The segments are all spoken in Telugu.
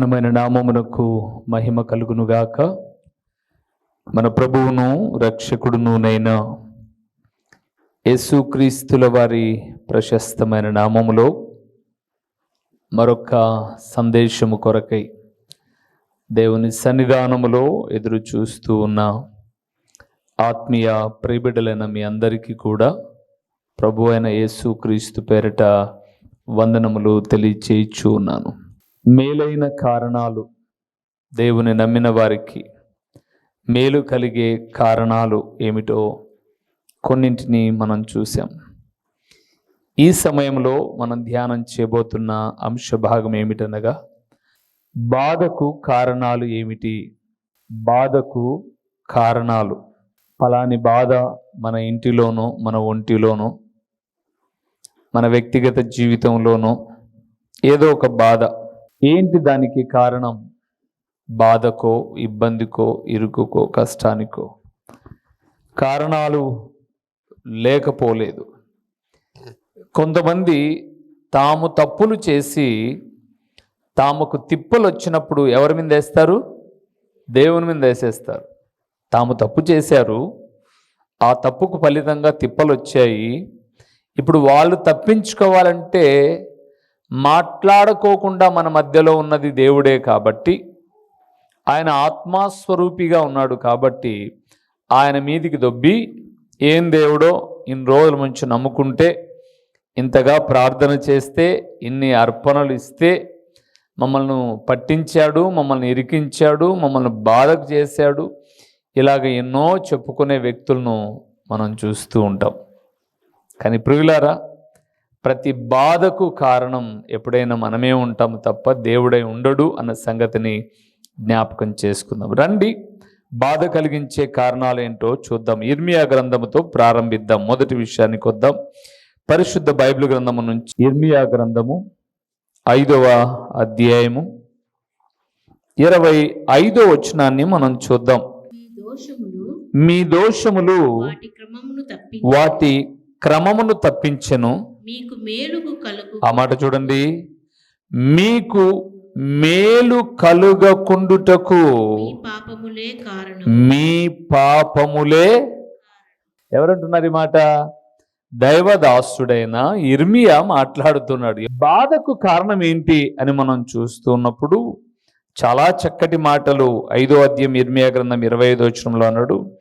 ఘనమైన నామమునకు మహిమ కలుగునుగాక. మన ప్రభువును రక్షకుడునునైన యేసుక్రీస్తుల వారి ప్రశస్తమైన నామములో మరొక సందేశము కొరకై దేవుని సన్నిధానములో ఎదురు చూస్తూ ఉన్న ఆత్మీయ ప్రిబిడలైన మీ అందరికీ కూడా ప్రభు అయిన యేసుక్రీస్తు పేరిట వందనములు తెలియచేయచ్చు ఉన్నాను. మేలైన కారణాలు దేవుని నమ్మిన వారికి మేలు కలిగే కారణాలు ఏమిటో కొన్నింటిని మనం చూసాం ఈ సమయంలో మనం ధ్యానం చేయబోతున్న అంశ భాగం ఏమిటనగా బాధకు కారణాలు ఏమిటి? బాధకు కారణాలు. ఫలాని బాధ మన ఇంటిలోనో మన ఒంటిలోనో మన వ్యక్తిగత జీవితంలోనో ఏదో ఒక బాధ ఏంటి దానికి కారణం? బాధకో ఇబ్బందికో ఇరుకుకో కష్టానికో? కారణాలు లేకపోలేదు. కొంతమంది తాము తప్పులు చేసి తాముకు తిప్పలు వచ్చినప్పుడు ఎవరి మీద వేస్తారు? దేవుని మీద వేసేస్తారు. తాము తప్పు చేశారు ఆ తప్పుకు ఫలితంగా తిప్పలు వచ్చాయి ఇప్పుడు వాళ్ళు తప్పించుకోవాలంటే మాట్లాడుకోకుండా మన మధ్యలో ఉన్నది దేవుడే కాబట్టి ఆయన ఆత్మస్వరూపిగా ఉన్నాడు కాబట్టి ఆయన మీదికి దొబ్బి ఏం దేవుడో ఇన్ని రోజుల నుంచి నమ్ముకుంటే ఇంతగా ప్రార్థన చేస్తే ఇన్ని అర్పణలు ఇస్తే మమ్మల్ని పట్టించాడు మమ్మల్ని ఇరికించాడు మమ్మల్ని బాధకు చేశాడు. ఇలాగ ఎన్నో చెప్పుకునే వ్యక్తులను మనం చూస్తూ ఉంటాం. కానీ ప్రియులారా ప్రతి బాధకు కారణం ఎప్పుడైనా మనమే ఉంటాము తప్ప దేవుడై ఉండడు అన్న సంగతిని జ్ఞాపకం చేసుకుందాం. రండి బాధ కలిగించే కారణాలు ఏంటో చూద్దాం. ఇర్మియా గ్రంథముతో ప్రారంభిద్దాం. మొదటి విషయానికి వద్దాం పరిశుద్ధ బైబిల్ గ్రంథము నుంచి ఇర్మియా గ్రంథము ఐదవ అధ్యాయము ఇరవై ఐదో వచనాన్ని మనం చూద్దాం. మీ దోషములు వాటి క్రమమును తప్పించెను. మీకు మేలుకు కలుగు. ఆ మాట చూడండి. మీకు మేలు కలుగకుండుటకు మీ పాపములే కారణం. మీ పాపములే ఎవరంటున్నారు ఈ మాట? దైవదాసుడైన ఇర్మియా మాట్లాడుతున్నాడు. బాధకు కారణం ఏంటి అని మనం చూస్తున్నప్పుడు చాలా చక్కటి మాటలు. ఐదో అధ్యాయం ఇర్మియా గ్రంథం ఇరవై ఐదో వచనంలో అన్నాడు.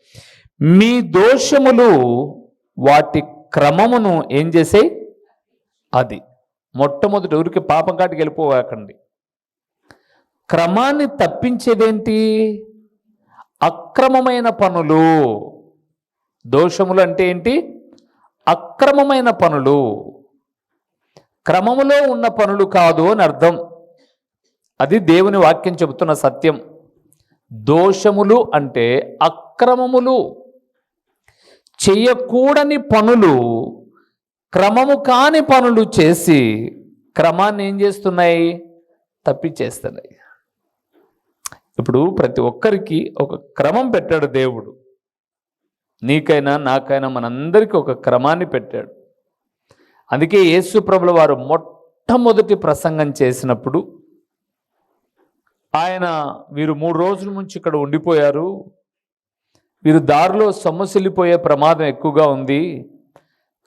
మీ దోషములు వాటి క్రమమును ఏం చేసే అది మొట్టమొదటి ఊరికి పాపం కాటికి వెళ్ళిపోవాకండి. క్రమాన్ని తప్పించేదేంటి? అక్రమమైన పనులు. దోషములు అంటే ఏంటి? అక్రమమైన పనులు. క్రమములో ఉన్న పనులు కాదు అని అర్థం. అది దేవుని వాక్యం చెబుతున్న సత్యం. దోషములు అంటే అక్రమములు. చేయకూడని పనులు క్రమము కాని పనులు చేసి క్రమాన్ని ఏం చేస్తున్నాయి? తప్పిచేస్తున్నాయి. ఇప్పుడు ప్రతి ఒక్కరికి ఒక క్రమం పెట్టాడు దేవుడు. నీకైనా నాకైనా మనందరికీ ఒక క్రమాన్ని పెట్టాడు. అందుకే యేసుప్రభుల వారు మొట్టమొదటి ప్రసంగం చేసినప్పుడు ఆయన వీరు మూడు రోజుల నుంచి ఇక్కడ ఉండిపోయారు. వీరు దారిలో సొమ్మసిల్లిపోయే ప్రమాదం ఎక్కువగా ఉంది.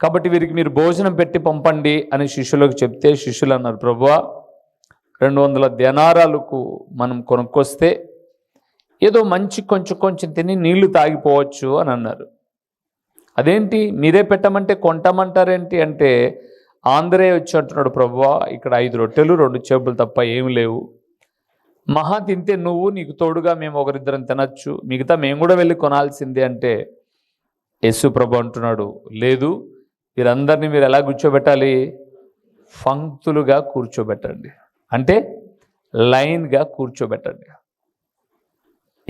కాబట్టి వీరికి మీరు భోజనం పెట్టి పంపండి అని శిష్యులకు చెప్తే శిష్యులు అన్నారు ప్రభువా రెండు వందల ధ్యానారాలకు మనం కొనుక్కొస్తే ఏదో మంచి కొంచెం కొంచెం తిని నీళ్ళు తాగిపోవచ్చు అని అన్నారు. అదేంటి? మీరే పెట్టమంటే కొంటామంటారేంటి? అంటే ఆంధ్రే వచ్చి అంటున్నాడు ప్రభువా ఇక్కడ ఐదు రొట్టెలు రెండు చేపలు తప్ప ఏమి లేవు. మహా తింటే నువ్వు నీకు తోడుగా మేము ఒకరిద్దరం తినచ్చు. మిగతా మేము కూడా వెళ్ళి కొనాల్సిందే అంటే యేసు ప్రభు అంటున్నాడు లేదు వీరందరినీ మీరు ఎలా కూర్చోబెట్టాలి? పంక్తులుగా కూర్చోబెట్టండి. అంటే లైన్గా కూర్చోబెట్టండి.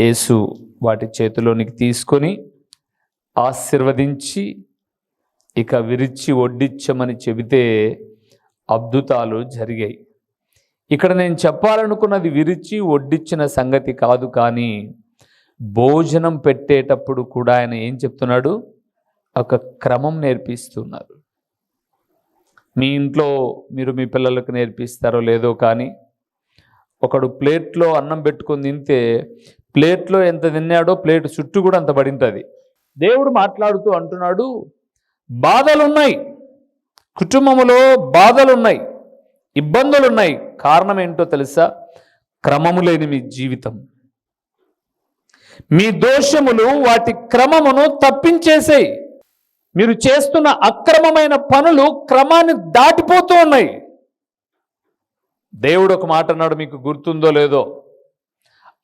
యేసు వాటి చేతిలోనికి తీసుకొని ఆశీర్వదించి ఇక విరిచి వడ్డించమని చెబితే అద్భుతాలు జరిగాయి. ఇక్కడ నేను చెప్పాలనుకున్నది విరిచి వడ్డించిన సంగతి కాదు కానీ భోజనం పెట్టేటప్పుడు కూడా ఆయన ఏం చెప్తున్నాడు? ఒక క్రమం నేర్పిస్తున్నారు. మీ ఇంట్లో మీరు మీ పిల్లలకు నేర్పిస్తారో లేదో కానీ ఒకడు ప్లేట్లో అన్నం పెట్టుకొని తింటే ప్లేట్లో ఎంత తిన్నాడో ప్లేట్ చుట్టూ కూడా అంత పడింటుంది. దేవుడు మాట్లాడుతూ అంటున్నాడు బాధలున్నాయి. కుటుంబంలో బాధలున్నాయి. ఇబ్బందులున్నాయి. కారణం ఏంటో తెలుసా? క్రమము లేని మీ జీవితం. మీ దోషములు వాటి క్రమమును తప్పించేసేయి. మీరు చేస్తున్న అక్రమమైన పనులు క్రమాన్ని దాటిపోతూ ఉన్నాయి. దేవుడు ఒక మాట అన్నాడు మీకు గుర్తుందో లేదో?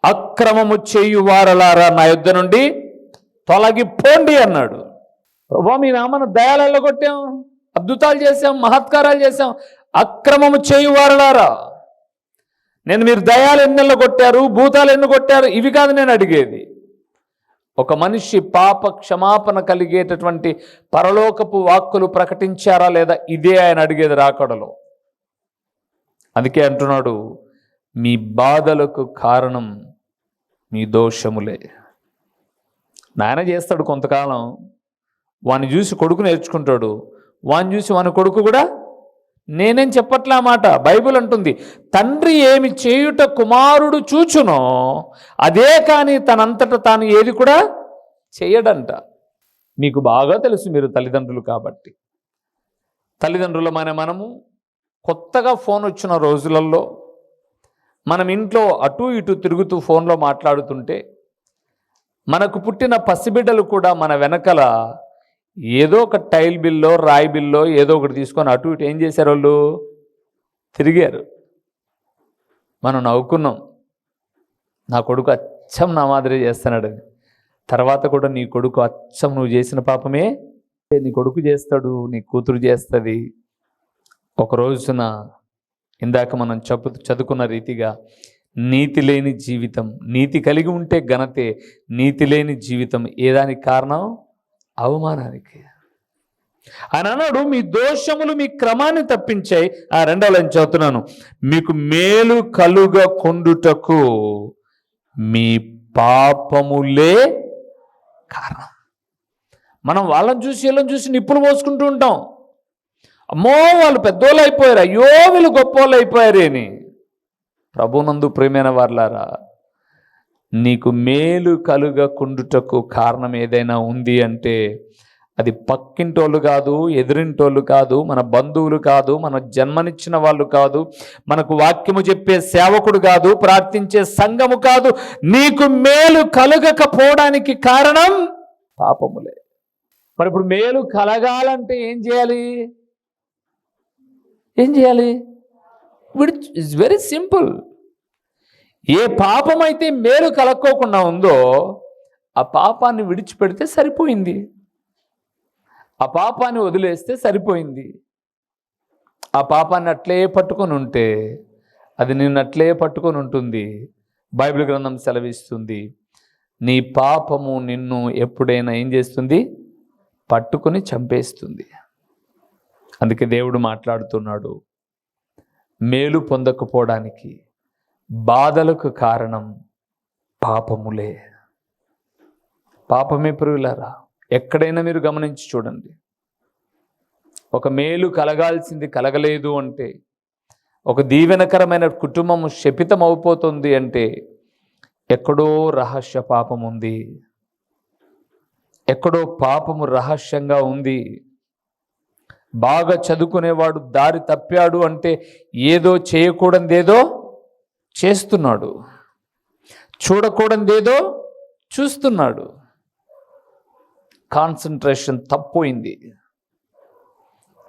అక్రమము చేయు వారలారా నా యుద్ధ నుండి తొలగిపోండి అన్నాడు. ప్రభా మీ నామను దయాలలో కొట్టాం అద్భుతాలు చేశాం మహత్కారాలు చేశాం అక్రమము చేయు వారలారా నేను మీరు దయాలు ఎన్నెల్లో కొట్టారు భూతాలు ఎన్ని కొట్టారు ఇవి కాదు నేను అడిగేది. ఒక మనిషి పాప క్షమాపణ కలిగేటటువంటి పరలోకపు వాక్కులు ప్రకటించారా లేదా ఇదే ఆయన అడిగేది రాకడలో? అందుకే అంటున్నాడు మీ బాధలకు కారణం మీ దోషములే. నాయన చేస్తాడు కొంతకాలం. వాని చూసి కొడుకు నేర్చుకుంటాడు. వాని చూసి వాని కొడుకు కూడా నేనేం చెప్పట్లే మాట? బైబిల్ అంటుంది తండ్రి ఏమి చేయుట కుమారుడు చూచునో అదే కానీ తనంతట తాను ఏది కూడా చేయడంట. మీకు బాగా తెలుసు మీరు తల్లిదండ్రులు కాబట్టి. తల్లిదండ్రులమైన మనము కొత్తగా ఫోన్ వచ్చిన రోజులలో మనం ఇంట్లో అటు ఇటు తిరుగుతూ ఫోన్లో మాట్లాడుతుంటే మనకు పుట్టిన పసిబిడ్డలు కూడా మన వెనకల ఏదో ఒక టైల్ బిల్లో రాయి బిల్లో ఏదో ఒకటి తీసుకొని అటు ఇటు ఏం చేశారు వాళ్ళు? తిరిగారు. మనం నవ్వుకున్నాం. నా కొడుకు అచ్చం నా మాదిరి చేస్తున్నాడు. తర్వాత కూడా నీ కొడుకు అచ్చం నువ్వు చేసిన పాపమే నీ కొడుకు చేస్తాడు నీ కూతురు చేస్తుంది. ఒక రోజున ఇందాక మనం చెప్పు చదువుకున్న రీతిగా నీతి లేని జీవితం నీతి కలిగి ఉంటే ఘనతే నీతి లేని జీవితం ఏదానికి కారణం? అవమానానికి. ఆయన అన్నాడు మీ దోషములు మీ క్రమాన్ని తప్పించాయి. ఆ రెండో లైన్ చదువుతున్నాను. మీకు మేలు కలుగ కొండుటకు మీ పాపములే కారణం. మనం వాళ్ళని చూసి వీళ్ళని చూసి నిప్పులు పోసుకుంటూ ఉంటాం. అమ్మో వాళ్ళు పెద్దోళ్ళు అయిపోయారు. అయ్యో వీళ్ళు గొప్పోళ్ళు అయిపోయారు అని ప్రభునందు ప్రేమైన వాళ్ళారా నీకు మేలు కలుగకుండుటకు కారణం ఏదైనా ఉంది అంటే అది పక్కింటోళ్ళు కాదు ఎదురింటోళ్ళు కాదు మన బంధువులు కాదు మన జన్మనిచ్చిన వాళ్ళు కాదు మనకు వాక్యము చెప్పే సేవకుడు కాదు ప్రార్థించే సంఘము కాదు నీకు మేలు కలగకపోవడానికి కారణం పాపములే. మరి ఇప్పుడు మేలు కలగాలంటే ఏం చేయాలి? ఏం చేయాలి? విడ్ ఇట్స్ వెరీ సింపుల్ ఏ పాపం అయితే మేలు కలక్కోకుండా ఉందో ఆ పాపాన్ని విడిచిపెడితే సరిపోయింది. ఆ పాపాన్ని వదిలేస్తే సరిపోయింది. ఆ పాపాన్ని అట్లే పట్టుకొని ఉంటే అది నిన్ను అట్లే పట్టుకొని ఉంటుంది. బైబిల్ గ్రంథం సెలవిస్తుంది నీ పాపము నిన్ను ఎప్పుడైనా ఏం చేస్తుంది? పట్టుకొని చంపేస్తుంది. అందుకే దేవుడు మాట్లాడుతున్నాడు మేలు పొందకపోవడానికి. బాధలకు కారణం పాపములే. పాపమే పురుగులారా ఎక్కడైనా మీరు గమనించి చూడండి. ఒక మేలు కలగాల్సింది కలగలేదు అంటే ఒక దీవెనకరమైన కుటుంబం శపితం అయిపోతుంది అంటే ఎక్కడో రహస్య పాపం ఉంది. ఎక్కడో పాపము రహస్యంగా ఉంది. బాగా చదువుకునేవాడు దారి తప్పాడు అంటే ఏదో చేయకూడనిదేదో చేస్తున్నాడు. చూడకూడదేదో చూస్తున్నాడు. కాన్సన్ట్రేషన్ తప్పోయింది.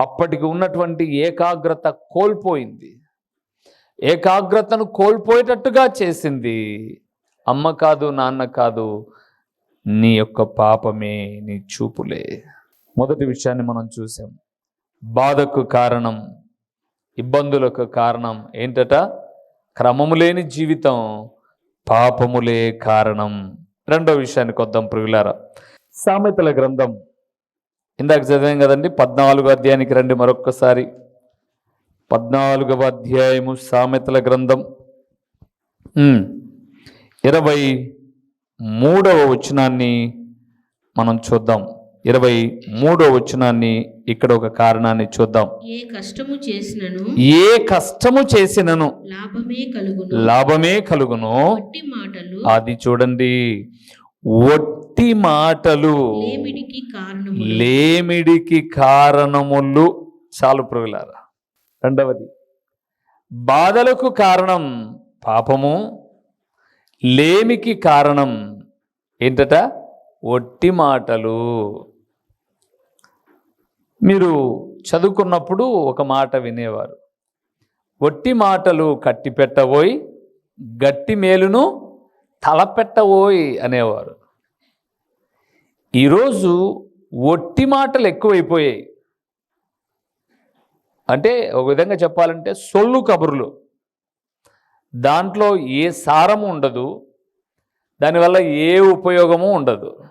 అప్పటికి ఉన్నటువంటి ఏకాగ్రత కోల్పోయింది. ఏకాగ్రతను కోల్పోయేటట్టుగా చేసింది. అమ్మ కాదు నాన్న కాదు నీ యొక్క పాపమే నీ చూపులే. మొదటి విషయాన్ని మనం చూసాం. బాధకు కారణం ఇబ్బందులకు కారణం ఏంటట? క్రమము లేని జీవితం పాపములే కారణం. రెండో విషయానికి వద్దాం ప్రియులారా. సామెతల గ్రంథం. ఇందాక చదివాం కదండి పద్నాలుగో అధ్యాయానికి రండి మరొక్కసారి. పద్నాలుగవ అధ్యాయము సామెతల గ్రంథం. ఇరవై మూడవ వచనాన్ని మనం చూద్దాం. ఇరవై మూడో వచనాన్ని ఇక్కడ ఒక కారణాన్ని చూద్దాం. ఏ కష్టము చేసినను? ఏ కష్టము చేసినను? లాభమే కలుగును. లాభమే కలుగును. వట్టి మాటలు. అది చూడండి. ఒట్టి మాటలు. లేమిడికి కారణము లేమిడికి కారణములు. చాలు పురుగులారా రెండవది. బాధలకు కారణం పాపము. లేమికి కారణం ఏంటట? ఒట్టి మాటలు. మీరు చదువుకున్నప్పుడు ఒక మాట వినేవారు. ఒట్టి మాటలు కట్టి పెట్టబోయి గట్టి మేలును తలపెట్టబోయి అనేవారు. ఈరోజు ఒట్టి మాటలు ఎక్కువైపోయాయి. అంటే ఒక విధంగా చెప్పాలంటే సొల్లు కబుర్లు. దాంట్లో ఏ సారము ఉండదు దానివల్ల ఏ ఉపయోగము ఉండదు.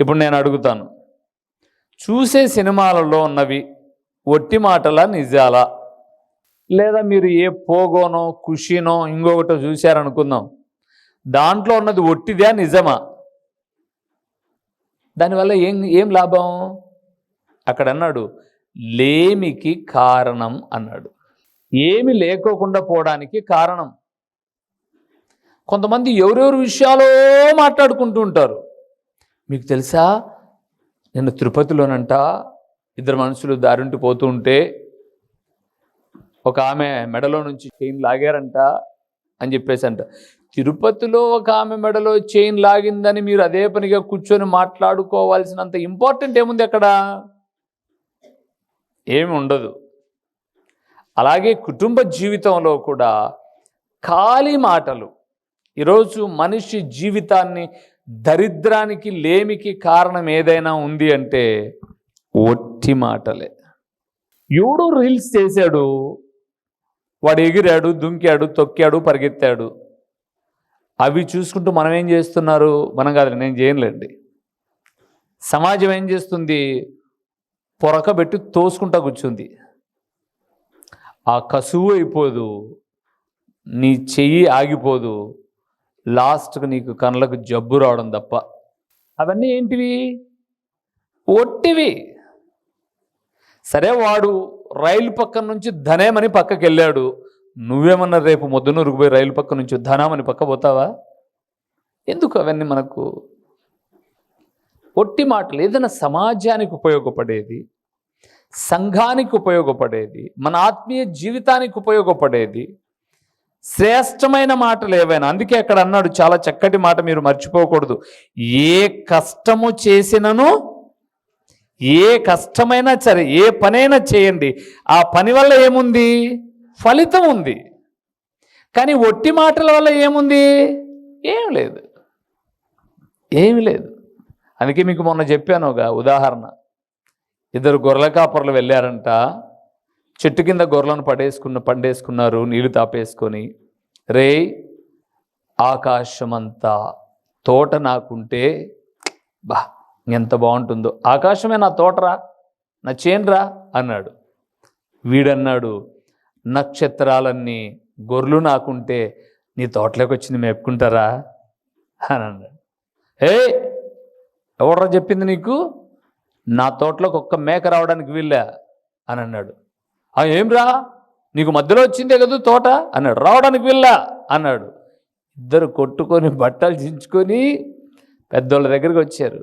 ఇప్పుడు నేను అడుగుతాను. చూసే సినిమాలలో ఉన్నవి ఒట్టి మాటలా నిజాలా? లేదా మీరు ఏ పోగోనో ఖుషీనో ఇంకొకటో చూశారనుకుందాం. దాంట్లో ఉన్నది ఒట్టిదే నిజమా? దానివల్ల ఏం ఏం లాభం? అక్కడ అన్నాడు లేమికి కారణం అన్నాడు. ఏమి లేకోకుండా పోవడానికి కారణం? కొంతమంది ఎవరెవరి విషయాలో మాట్లాడుకుంటూ ఉంటారు. మీకు తెలుసా? నేను తిరుపతిలోనంట ఇద్దరు మనుషులు దారింటి పోతూ ఉంటే ఒక ఆమె మెడలో నుంచి చైన్ లాగారంట అని చెప్పేసి అంట తిరుపతిలో ఒక ఆమె మెడలో చైన్ లాగిందని మీరు అదే పనిగా కూర్చొని మాట్లాడుకోవాల్సినంత ఇంపార్టెంట్ ఏముంది అక్కడ? ఏమి ఉండదు. అలాగే కుటుంబ జీవితంలో కూడా ఖాళీ మాటలు. ఈరోజు మనిషి జీవితాన్ని దరిద్రానికి లేమికి కారణం ఏదైనా ఉంది అంటే ఒట్టి మాటలే. ఎవడో రీల్స్ చేశాడు వాడు ఎగిరాడు దుంకాడు తొక్కాడు పరిగెత్తాడు. అవి చూసుకుంటూ మనం ఏం చేస్తున్నారు? మనం కాదు నేను చేయనులేండి. సమాజం ఏం చేస్తుంది? పొరకబెట్టి తోసుకుంటా కూర్చుంది. ఆ కసువు అయిపోదు నీ చెయ్యి ఆగిపోదు లాస్ట్కి నీకు కళ్ళకు జబ్బు రావడం తప్ప. అవన్నీ ఏంటివి? ఒట్టివి. సరే వాడు రైలు పక్క నుంచి ధనేమని పక్కకి వెళ్ళాడు నువ్వేమన్నా రేపు మొద్దునూరుకు పోయి రైలు పక్క నుంచి ధనామని పక్క పోతావా? ఎందుకు అవన్నీ మనకు? ఒట్టి మాటలు ఏదైనా సమాజానికి ఉపయోగపడేది సంఘానికి ఉపయోగపడేది మన ఆత్మీయ జీవితానికి ఉపయోగపడేది శ్రేష్టమైన మాటలు ఏవైనా. అందుకే అక్కడ అన్నాడు చాలా చక్కటి మాట మీరు మర్చిపోకూడదు. ఏ కష్టము చేసినను ఏ కష్టమైనా సరే ఏ పనైనా చేయండి. ఆ పని వల్ల ఏముంది? ఫలితం ఉంది. కానీ ఒట్టి మాటల వల్ల ఏముంది? ఏం లేదు. ఏమి లేదు. అందుకే మీకు మొన్న చెప్పాను ఒక ఉదాహరణ. ఇద్దరు గొర్రెల కాపర్లు వెళ్ళారంట. చెట్టు కింద గొర్రెలను పడేసుకున్న పండేసుకున్నారు నీళ్ళు తాపేసుకొని. రే ఆకాశమంతా తోట నాకుంటే బా ఎంత బాగుంటుందో. ఆకాశమే నా తోటరా? నా చేన్రా? అన్నాడు. వీడన్నాడు నక్షత్రాలన్నీ గొర్రెలు నాకుంటే నీ తోటలోకి వచ్చింది మేపుకుంటారా? అని అన్నాడు. ఏ ఎవడరా చెప్పింది నీకు? నా తోటలోకి ఒక్క మేక రావడానికి వీళ్ళా అని అన్నాడు. "ఆ, ఏం రా నీకు మధ్యలో వచ్చిందే కదా తోట? అన్నాడు. రావడానికి వెళ్ళా అన్నాడు. ఇద్దరు కొట్టుకొని బట్టలు చించుకొని పెద్దోళ్ళ దగ్గరికి వచ్చారు.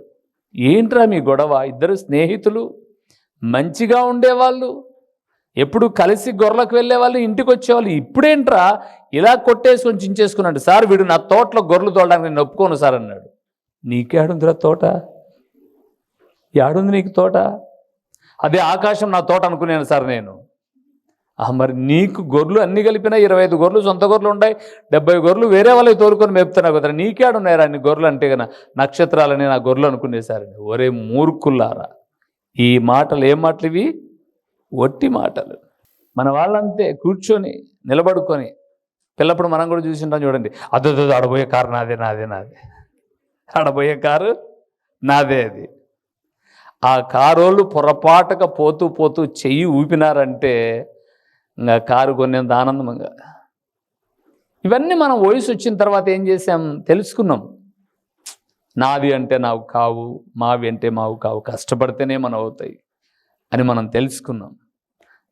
ఏంట్రా మీ గొడవ? ఇద్దరు స్నేహితులు మంచిగా ఉండేవాళ్ళు ఎప్పుడు కలిసి గొర్రెలకు వెళ్ళేవాళ్ళు ఇంటికి వచ్చేవాళ్ళు. ఇప్పుడేంట్రా? ఇలా కొట్టేసుకొని చించేసుకున్నాడు సార్ వీడు నా తోటలో గొర్రెలు తోడడానికి నేను ఒప్పుకోను సార్ అన్నాడు. నీకేడుందిరా తోట? ఏడుంది నీకు తోట? అదే ఆకాశం నా తోట అనుకున్నాను సార్ నేను. మరి నీకు గొర్రెలు అన్ని కలిపినా ఇరవై ఐదు గొర్రెలు సొంత గొర్రెలు ఉన్నాయి డెబ్బై గొర్రెలు వేరే వాళ్ళకి తోలుకొని మేపుతున్నావు కదా నీకేడున్నాయరా అన్ని గొర్రెలు అంటే కదా నక్షత్రాలని నా గొర్రెలు అనుకునేసారండి ఒరే మూర్ఖుల్లారా ఈ మాటలు ఏం మాటలు ఇవి ఒట్టి మాటలు. మన వాళ్ళంతే కూర్చొని నిలబడుకొని పిల్లప్పుడు మనం కూడా చూసింటాం చూడండి అదో ఆడబోయే కారు నాదే నాదే నాదే. ఆడబోయే కారు నాదే అది. ఆ కారోళ్ళు పొరపాటుగా పోతూ పోతూ చెయ్యి ఊపినారంటే ఇంకా కారు కొనేంత ఇంకా. ఇవన్నీ మనం వయసు వచ్చిన తర్వాత ఏం చేసాం తెలుసుకున్నాం. నాది అంటే నాకు కావు మావి అంటే మావు కావు కష్టపడితేనే మనం అవుతాయి అని మనం తెలుసుకున్నాం.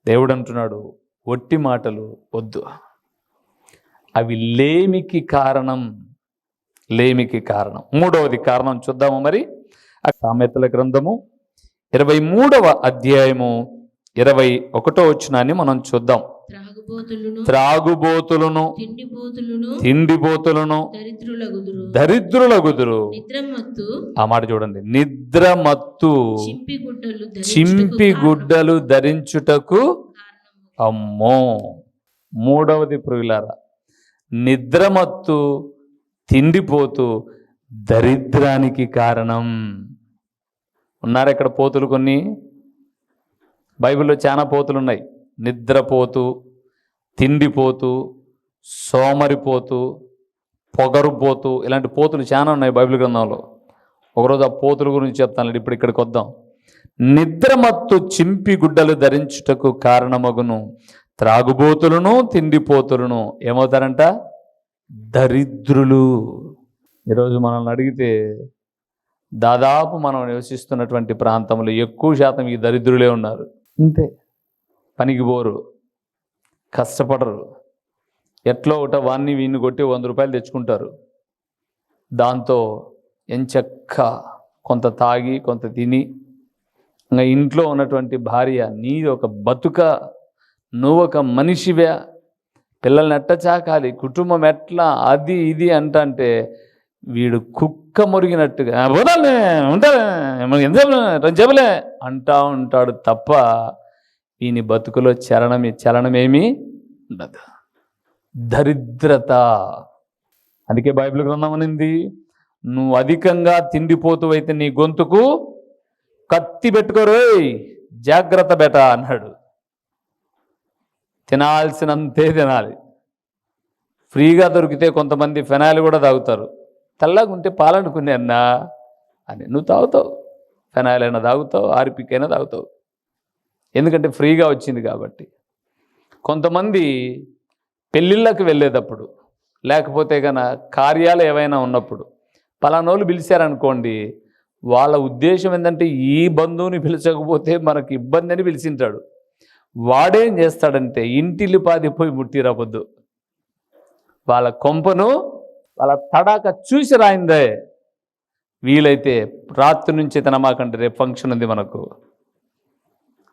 దేవుడు అంటున్నాడు ఒట్టి మాటలు వద్దు. అవి లేమికి కారణం లేమికి కారణం. మూడవది కారణం చూద్దాము మరి. ఆ సామెతల గ్రంథము ఇరవై మూడవ అధ్యాయము ఇరవై ఒకటో వచ్చినాన్ని మనం చూద్దాం. త్రాగుబోతులను దరిద్రులగుదురు దరిద్రులగుదురు. నిద్రమత్తు ఆ మాట చూడండి. నిద్రమత్తు చింపి గుడ్డలు చింపి గుడ్డలు ధరించుటకు అమ్మో! మూడవది ప్రియులారా నిద్రమత్తు తిండిపోతూ దరిద్రానికి కారణం. ఉన్నారు ఇక్కడ పోతులు కొన్ని? బైబిల్లో చాలా పోతులు ఉన్నాయి నిద్రపోతూ తిండిపోతూ సోమరిపోతూ పొగరుపోతూ ఇలాంటి పోతులు చాలా ఉన్నాయి బైబిల్ గ్రంథంలో. ఒకరోజు ఆ పోతుల గురించి చెప్తాను ఇప్పుడు ఇక్కడికి వద్దాం. నిద్రమత్తు చింపి గుడ్డలు ధరించుటకు కారణమగును. త్రాగుబోతులను తిండిపోతులను ఏమవుతారంట? దరిద్రులు. ఈరోజు మనల్ని అడిగితే దాదాపు మనం నివసిస్తున్నటువంటి ప్రాంతంలో ఎక్కువ శాతం ఈ దరిద్రులే ఉన్నారు. అంతే. పనికి పోరు కష్టపడరు. ఎట్లో ఒకట వాన్ని వీన్ని కొట్టి వంద రూపాయలు తెచ్చుకుంటారు. దాంతో ఎంచక్క కొంత తాగి కొంత తిని ఇంకా ఇంట్లో ఉన్నటువంటి భార్య నీ ఒక బతుక నువ్వు ఒక మనిషివే. పిల్లల్ని ఎట్ట చాకాలి? కుటుంబం ఎట్లా? అది ఇది అంటంటే వీడు కుక్ కుక్క మురిగినట్టుగా "ఆ, పోదాంలే, ఉంటాలే, మనకి ఎంత చెప్పలే, అంటా ఉంటాడు తప్ప ఈయన బతుకులో చలనం చలనమేమీ ఉండదు. దరిద్రత. అందుకే బైబిల్ గ్రంథం అనింది నువ్వు అధికంగా తిండిపోతూ అయితే నీ గొంతుకు కత్తి పెట్టుకోరోయ్ జాగ్రత్త బెట అన్నాడు. తినాల్సినంతే తినాలి. ఫ్రీగా దొరికితే కొంతమంది ఫెనాయిల్ కూడా తాగుతారు. తెల్లగా ఉంటే పాలనుకునే అన్నా అని. నువ్వు తాగుతావు. ఫెనాయిల్ అయినా తాగుతావు ఆర్పిక్ అయినా తాగుతావు. ఎందుకంటే ఫ్రీగా వచ్చింది కాబట్టి. కొంతమంది పెళ్ళిళ్ళకి వెళ్ళేటప్పుడు లేకపోతే కన కార్యాలు ఏవైనా ఉన్నప్పుడు పలానోళ్ళు పిలిచారనుకోండి వాళ్ళ ఉద్దేశం ఏంటంటే ఈ బంధువుని పిలిచకపోతే మనకు ఇబ్బంది అని పిలిచింటాడు. వాడేం చేస్తాడంటే ఇంటిల్లి పాదిపోయి ముట్టిరాపొద్దు వాళ్ళ కొంపను వాళ్ళ తడాక చూసి రాయిందే. వీలైతే రాత్రి నుంచి తినమాకంటే రేపు ఫంక్షన్ ఉంది మనకు.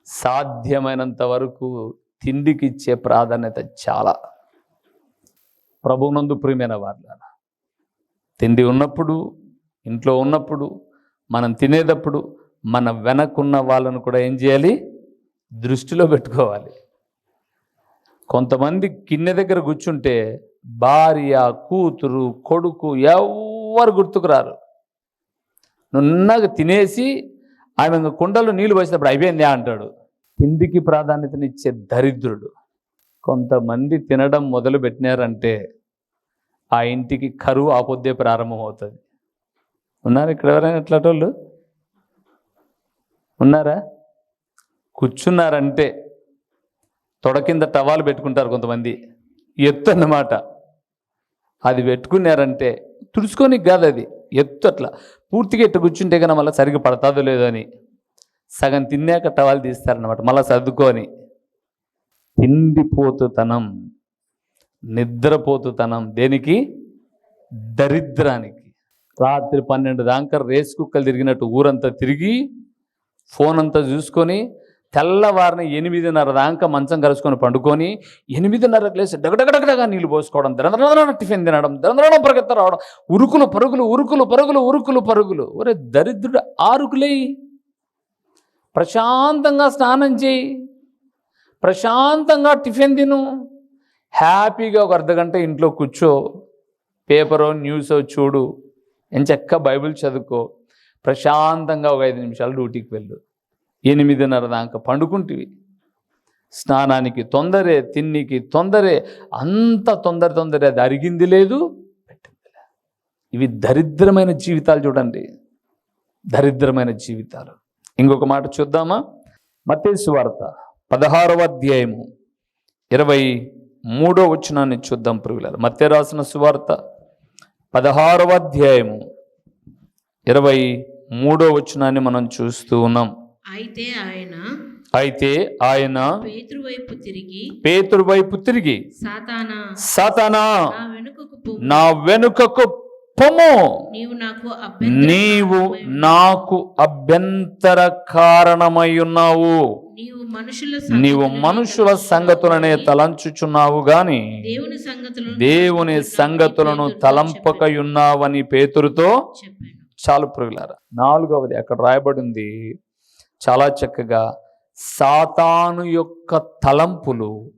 సాధ్యమైనంత వరకు తిండికి ఇచ్చే ప్రాధాన్యత చాలా. ప్రభునందు ప్రియమైన వాళ్ళ తిండి ఉన్నప్పుడు ఇంట్లో ఉన్నప్పుడు మనం తినేటప్పుడు మన వెనకున్న వాళ్ళను కూడా ఏం చేయాలి? దృష్టిలో పెట్టుకోవాలి. కొంతమంది కిన్నె దగ్గర కూర్చుంటే భార్య కూతురు కొడుకు ఎవ్వరు గుర్తుకురారు? నున్నగా తినేసి ఆమె కుండలో నీళ్ళు పోసినప్పుడు అయిపోయింది అంటాడు. తిండికి ప్రాధాన్యతనిచ్చే దరిద్రుడు. కొంతమంది తినడం మొదలు పెట్టినారంటే ఆ ఇంటికి కరువు ఆపొద్దే ప్రారంభం అవుతుంది ఉన్నారు ఇక్కడ ఎవరైనా ఎట్లాటోళ్ళు ఉన్నారా? కూర్చున్నారంటే తొడ కింద టవాలు పెట్టుకుంటారు కొంతమంది. ఎత్తు అన్నమాట అది పెట్టుకున్నారంటే తుడుచుకొని కాదు అది. ఎత్తు అట్లా పూర్తిగా ఎట్టు కూర్చుంటే కన్నా మళ్ళీ సరిగ్గా పడతాదో లేదో అని. సగం తిన్నాక టవాలు తీస్తారనమాట మళ్ళీ సర్దుకొని. తిండిపోతుతనం. నిద్రపోతుతనం. దేనికి? దరిద్రానికి. రాత్రి పన్నెండు దాకా రేస్ కుక్కలు తిరిగినట్టు ఊరంతా తిరిగి ఫోన్ అంతా చూసుకొని తెల్లవారిని ఎనిమిదిన్నర దాకా మంచం కలుసుకొని పండుకొని ఎనిమిదిన్నరకు లేసి డగడగడగడగా నీళ్ళు పోసుకోవడం దరదరదర టిఫిన్ తినడం దరదరణ పరిగెత్త రావడం. ఉరుకులు పరుగులు ఉరుకులు పరుగులు ఉరుకులు పరుగులు. ఒరే దరిద్రుడు ఆరుకులే. ప్రశాంతంగా స్నానం చేయి. ప్రశాంతంగా టిఫిన్ తిను. హ్యాపీగా ఒక అర్ధగంట ఇంట్లో కూర్చో. పేపరో న్యూసో చూడు. ఎంచక్క బైబిల్ చదువుకో. ప్రశాంతంగా ఒక ఐదు నిమిషాలు డ్యూటీకి వెళ్ళు. ఎనిమిదిన్నర దాకా పండుకుంటివి. స్నానానికి తొందరే తిన్నికి తొందరే అంత తొందర తొందర అది అరిగింది లేదు పెట్టింది లేదు. ఇవి దరిద్రమైన జీవితాలు చూడండి. దరిద్రమైన జీవితాలు. ఇంకొక మాట చూద్దామా? మతేసు వార్త పదహారవ అధ్యాయము ఇరవై మూడో వచనాన్ని చూద్దాం పురుగులారు మత్తే రాసిన సువార్త పదహారవ అధ్యాయము ఇరవై మూడో వచనాన్ని మనం చూస్తూ ఉన్నాం. అయితే ఆయన అయితే ఆయన పేతురు వైపు తిరిగి పేతురు వైపు తిరిగి సాతానా సాతానా నా వెనుకకు పొమ్ము. నీవు నాకు నీవు అభ్యంతర నాకు అభ్యంతర కారణమై ఉన్నావు. నీవు మనుషుల నీవు సంగతులనే మనుషుల సంగతులనే తలంచుచున్నావు గాని దేవుని సంగతులను తలంపకయున్నావని పేతురుతో చాలు పురుగులారా నాలుగవది అక్కడ రాయబడింది. చాలా చక్కగా సాతాను యొక్క తలంపులు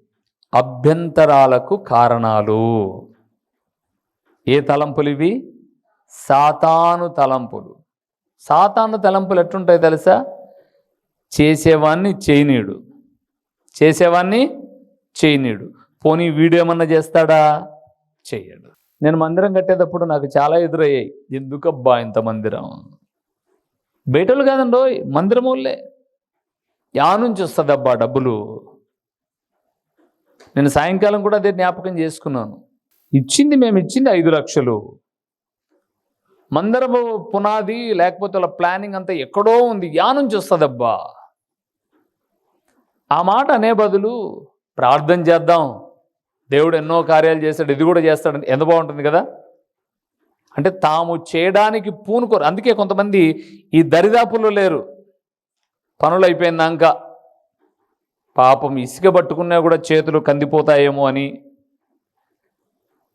అభ్యంతరాలకు కారణాలు. ఏ తలంపులు ఇవి? సాతాను తలంపులు. సాతాను తలంపులు ఎట్లుంటాయి తెలుసా? చేసేవాన్ని చేయనీడు. చేసేవాన్ని చేయనీడు. పోనీ వీడేమన్నా చేస్తాడా? చేయడు నేను మందిరం కట్టేటప్పుడు నాకు చాలా ఎదురయ్యాయి. ఎందుకబ్బా ఇంత మందిరం? బయటలు కాదండో మందిరం వాళ్ళే యా నుంచి వస్తుందబ్బా డబ్బులు. నేను సాయంకాలం కూడా అదే జ్ఞాపకం చేసుకున్నాను. ఇచ్చింది మేము ఇచ్చింది ఐదు లక్షలు. మందిరము పునాది లేకపోతే వాళ్ళ ప్లానింగ్ అంతా ఎక్కడో ఉంది యా నుంచి వస్తుందబ్బా. ఆ మాట అనే బదులు ప్రార్థన చేద్దాం. దేవుడు ఎన్నో కార్యాలు చేస్తాడు ఇది కూడా చేస్తాడు ఎంత బాగుంటుంది కదా? అంటే తాము చేయడానికి పూనుకోరు. అందుకే కొంతమంది ఈ దరిదాపుల్లో లేరు. పనులు అయిపోయిందాక పాపం ఇసుక పట్టుకున్నా కూడా చేతులు కందిపోతాయేమో అని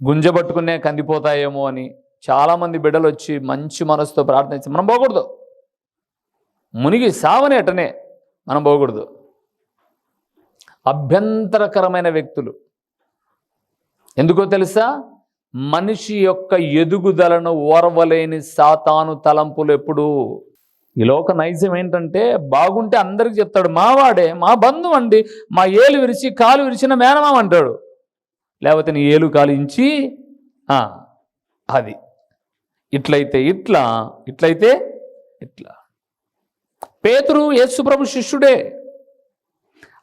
గుంజ పట్టుకునే కందిపోతాయేమో అని చాలామంది బిడ్డలు వచ్చి మంచి మనసుతో ప్రార్థించి మనం పోకూడదు. మునిగి సావని అటనే మనం పోకూడదు. అభ్యంతరకరమైన వ్యక్తులు. ఎందుకో తెలుసా? మనిషి యొక్క ఎదుగుదలను ఓర్వలేని సాతాను తలంపులు ఎప్పుడు. ఈ లోక నైజం ఏంటంటే బాగుంటే అందరికి చెప్తాడు మావాడే మా బంధువు అండి మా ఏలు విరిచి కాలు విరిచిన మేనమామ అంటాడు. లేకపోతే నీ ఏలు కాలించి అది. ఇట్లయితే ఇట్లా ఇట్లయితే ఇట్లా. పేతురు యేసుప్రభు శిష్యుడే.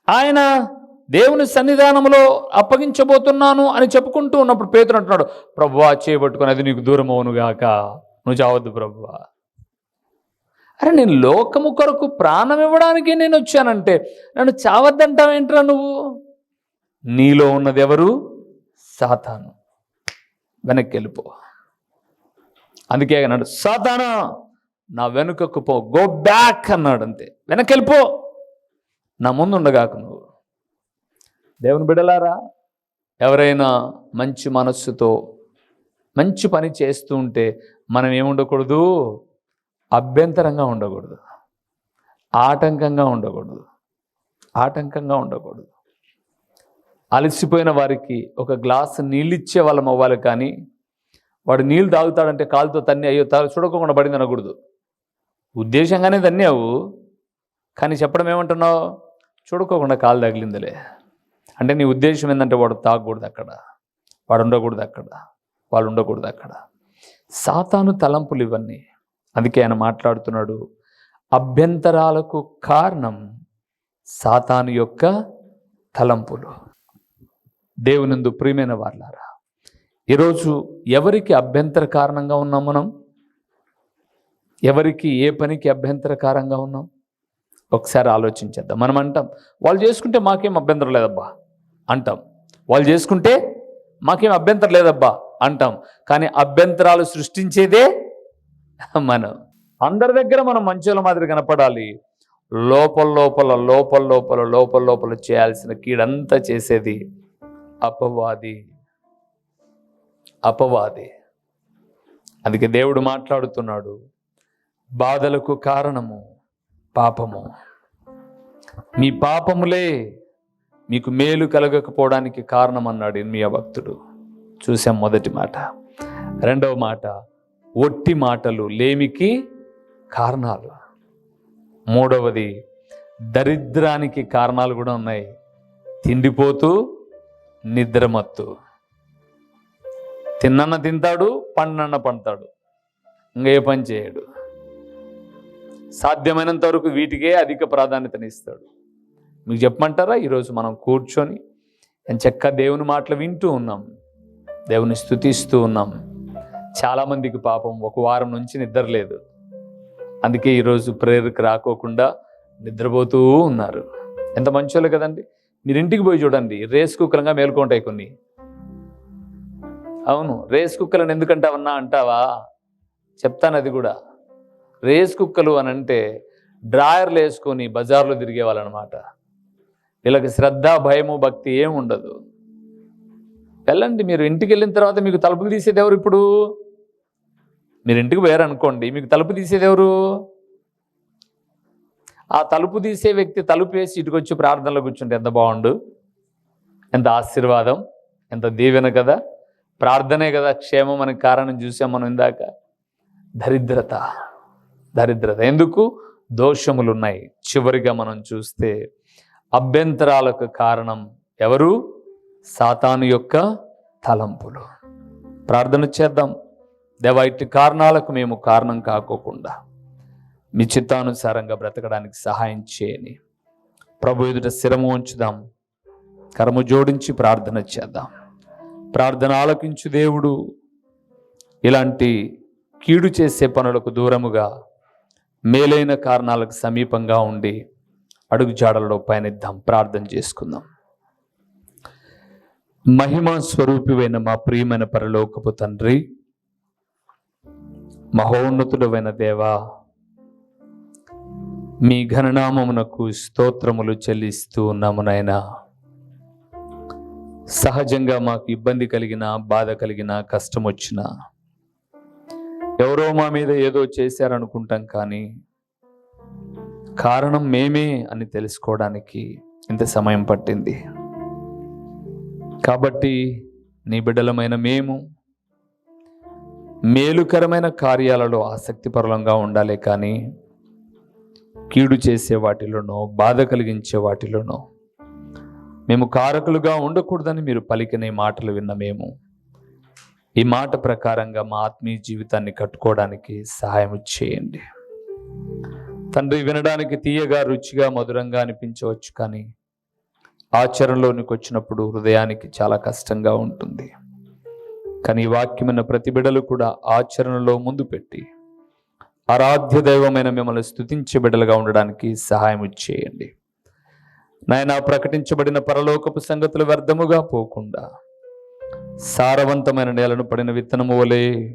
ఆయన దేవుని సన్నిధానంలో అప్పగించబోతున్నాను అని చెప్పుకుంటూ ఉన్నప్పుడు పేతురు అంటున్నాడు ప్రభువా చేయబట్టుకొని అది నీకు దూరం అవునుగాక నువ్వు చావద్దు ప్రభువా అరే నేను లోకము కొరకు ప్రాణం ఇవ్వడానికి నేను వచ్చానంటే నన్ను చావద్దంటావేంట్రా నువ్వు? నీలో ఉన్నది ఎవరు సాతాను. వెనక్కి వెళ్ళిపో అందుకే అన్నాడు సాతానా నా వెనుకకు పో. గో బ్యాక్ అన్నాడు అంతే వెనక్కి వెళ్ళిపో నా ముందు ఉండగాకు నువ్వు దేవుని బిడలారా ఎవరైనా మంచి మనస్సుతో మంచి పని చేస్తూ ఉంటే మనం ఏముండకూడదు? అభ్యంతరంగా ఉండకూడదు. ఆటంకంగా ఉండకూడదు. ఆటంకంగా ఉండకూడదు. అలసిపోయిన వారికి ఒక గ్లాస్ నీళ్ళు ఇచ్చే వాళ్ళం అవ్వాలి కానీ వాడు నీళ్ళు తాగుతాడంటే కాలుతో తన్ని అయ్యో తా చూడకుండా పడింది అనకూడదు. ఉద్దేశంగానే తన్నావు కానీ చెప్పడం ఏమంటున్నావు? చూడుకోకుండా కాలు తగిలిందిలే. అంటే నీ ఉద్దేశం ఏంటంటే వాడు తాగకూడదు అక్కడ. వాడు ఉండకూడదు అక్కడ. వాళ్ళు ఉండకూడదు అక్కడ. సాతాను తలంపులు ఇవన్నీ. అందుకే ఆయన మాట్లాడుతున్నాడు. అభ్యంతరాలకు కారణం సాతాను యొక్క తలంపులు. దేవునందు ప్రియమైన వాళ్ళారా ఈరోజు ఎవరికి అభ్యంతర కారణంగా ఉన్నాం మనం? ఎవరికి ఏ పనికి అభ్యంతరకారంగా ఉన్నాం? ఒకసారి ఆలోచించేద్దాం. మనం అంటాం వాళ్ళు చేసుకుంటే మాకేం అభ్యంతరం లేదబ్బా. అంటాం. వాళ్ళు చేసుకుంటే మాకేం అభ్యంతరం లేదబ్బా అంటాం. కానీ అభ్యంతరాలు సృష్టించేదే మనం. అందరి దగ్గర మనం మంచోల మాదిరి కనపడాలి. లోపల లోపల లోపల లోపల లోపల లోపల చేయాల్సిన కీడంతా చేసేది అపవాది. అపవాది. అందుకే దేవుడు మాట్లాడుతున్నాడు. బాధలకు కారణము పాపము. మీ పాపములే మీకు మేలు కలగకపోవడానికి కారణం అన్నాడు ఇర్మియా భక్తుడు. చూసాం మొదటి మాట. రెండవ మాట ఒట్టి మాటలు లేమికి కారణాలు. మూడవది దరిద్రానికి కారణాలు కూడా ఉన్నాయి. తిండిపోతూ నిద్రమత్తు. తిన్నన్న తింటాడు పండన్న పండుతాడు. ఇంకా ఏ పని చేయడు. సాధ్యమైనంత వరకు వీటికే అధిక ప్రాధాన్యతనిస్తాడు. మీకు చెప్పమంటారా? ఈరోజు మనం కూర్చొని చక్క దేవుని మాటలు వింటూ ఉన్నాం. దేవుని స్థుతిస్తూ ఉన్నాం. చాలామందికి పాపం ఒక వారం నుంచి నిద్ర లేదు. అందుకే ఈరోజు ప్రేయర్కి రాకోకుండా నిద్రపోతూ ఉన్నారు. ఎంత మంచోళ్ళు కదండి. మీరు ఇంటికి పోయి చూడండి. రేస్ కుక్కలంగా మేల్కొంటాయి కొన్ని. అవును రేస్ కుక్కలను ఎందుకంటావన్నా అంటావా? చెప్తాను అది కూడా. రేస్ కుక్కలు అని అంటే డ్రాయర్లు వేసుకొని బజార్లో తిరిగే వాళ్ళనమాట. వీళ్ళకి శ్రద్ధ భయము భక్తి ఏమి ఉండదు. వెళ్ళండి మీరు ఇంటికి వెళ్ళిన తర్వాత మీకు తలుపులు తీసేది ఎవరు ఇప్పుడు? మీరు ఇంటికి పోయారనుకోండి మీకు తలుపు తీసేది ఎవరు? ఆ తలుపు తీసే వ్యక్తి తలుపు వేసి ఇటుకొచ్చి ప్రార్థనలో కూర్చుంటే ఎంత బాగుండు? ఎంత ఆశీర్వాదం ఎంత దీవెన కదా? ప్రార్థనే కదా క్షేమం అనే కారణం చూసాం మనం ఇందాక. దరిద్రత దరిద్రత. ఎందుకు? దోషములు ఉన్నాయి చివరిగా మనం చూస్తే అభ్యంతరాలకు కారణం ఎవరు? సాతాను యొక్క తలంపులు. ప్రార్థన చేద్దాం. దేవా కారణాలకు మేము కారణం కాకోకుండా మీ చిత్తానుసారంగా బ్రతకడానికి సహాయం చేయని ప్రభు ఎదుట శిరము ఉంచుదాం. కరము జోడించి ప్రార్థన చేద్దాం. ప్రార్థన ఆలకించు దేవుడు. ఇలాంటి కీడు చేసే పనులకు దూరముగా మేలైన కారణాలకు సమీపంగా ఉండి అడుగు జాడల్లో పయనిద్దాం ప్రార్థన చేసుకుందాం. మహిమా స్వరూపివైన మా ప్రియమైన పరలోకపు తండ్రి మహోన్నతుడమైన దేవా మీ ఘననామమునకు స్తోత్రములు చెల్లిస్తూ ఉన్నాము సహజంగా మాకు ఇబ్బంది కలిగిన బాధ కలిగిన కష్టం వచ్చిన ఎవరో మా మీద ఏదో చేశారనుకుంటాం కానీ కారణం మేమే అని తెలుసుకోవడానికి ఇంత సమయం పట్టింది. కాబట్టి నీ బిడ్డలమైన మేము మేలుకరమైన కార్యాలలో ఆసక్తిపరులంగా ఉండాలి కానీ కీడు చేసే వాటిలోనో బాధ కలిగించే వాటిలోనో మేము కారకులుగా ఉండకూడదని మీరు పలికిన ఈ మాటలు విన్న మేము ఈ మాట ప్రకారంగా మా ఆత్మీయ జీవితాన్ని కట్టుకోవడానికి సహాయం చేయండి. తండ్రి వినడానికి తీయగా రుచిగా మధురంగా అనిపించవచ్చు కానీ ఆచరణలోనికి వచ్చినప్పుడు హృదయానికి చాలా కష్టంగా ఉంటుంది. కానీ వాక్యమైన ప్రతి బిడలు కూడా ఆచరణలో ముందు పెట్టి ఆరాధ్య దైవమైన మిమ్మల్ని స్తుతించే బిడ్డలుగా ఉండడానికి సహాయం చేయండి. నాయన ప్రకటించబడిన పరలోకపు సంగతులు వ్యర్థముగా పోకుండా సారవంతమైన నేలను పడిన విత్తనము వలె